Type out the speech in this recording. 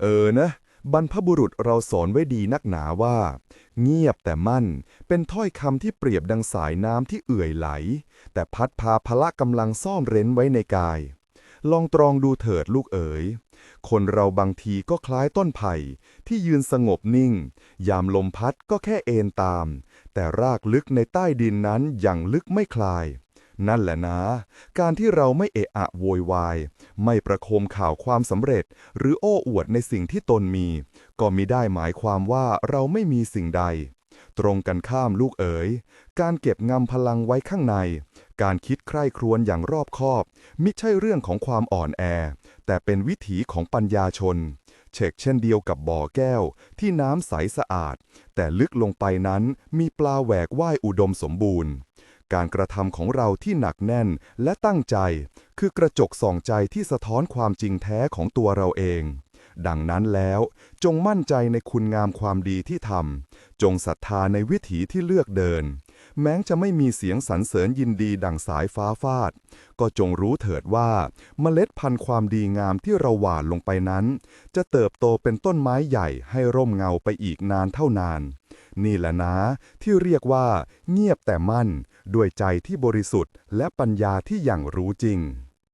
เออนะ บรรพบุรุษเราสอนไว้ดีนักหนาว่า เงียบแต่มั่น เป็นถ้อยคำที่เปรียบดังสายน้ำที่เอื่อยไหล แต่พัดพาพละกำลังซ่อนเร้นไว้ในกาย ลองตรองดูเถิดลูกเอ๋ย คนเราบางทีก็คล้ายต้นไผ่ที่ยืนสงบนิ่ง ยามลมพัดก็แค่เอนตาม แต่รากลึกในใต้ดินนั้นอย่างลึกไม่คลาย นั่นแหละนะ การที่เราไม่เอะอะโวยวาย ไม่ประโคมข่าวความสำเร็จ หรือโอ้อวดในสิ่งที่ตนมี ก็มิได้หมายความว่าเราไม่มีสิ่งใด ตรงกันข้ามลูกเอ๋ย การเก็บงำพลังไว้ข้างใน การคิดใคร่ครวญอย่างรอบคอบ มิใช่เรื่องของความอ่อนแอ แต่เป็นวิถีของปัญญาชน เชกเช่นเดียวกับบ่อแก้ว ที่น้ำใสสะอาด แต่ลึกลงไปนั้นมีปลาแหวกว่ายอุดมสมบูรณ์ การกระทำของเราที่หนักแน่นและตั้งใจ คือกระจกส่องใจที่สะท้อนความจริงแท้ของตัวเราเอง ดังนั้นแล้วจงมั่นใจในคุณงามความดีที่ทำจงศรัทธาในวิถีที่เลือกเดิน แม้จะไม่มีเสียงสรรเสริญยินดีดังสายฟ้าฟาด ก็จงรู้เถิดว่าเมล็ดพันธุ์ความดีงามที่เราหว่านลงไปนั้น จะเติบโตเป็นต้นไม้ใหญ่ให้ร่มเงาไปอีกนานเท่านานนี่แหละนะ ที่เรียกว่า เงียบแต่มั่น ด้วยใจที่บริสุทธิ์และปัญญาที่อย่างรู้จริง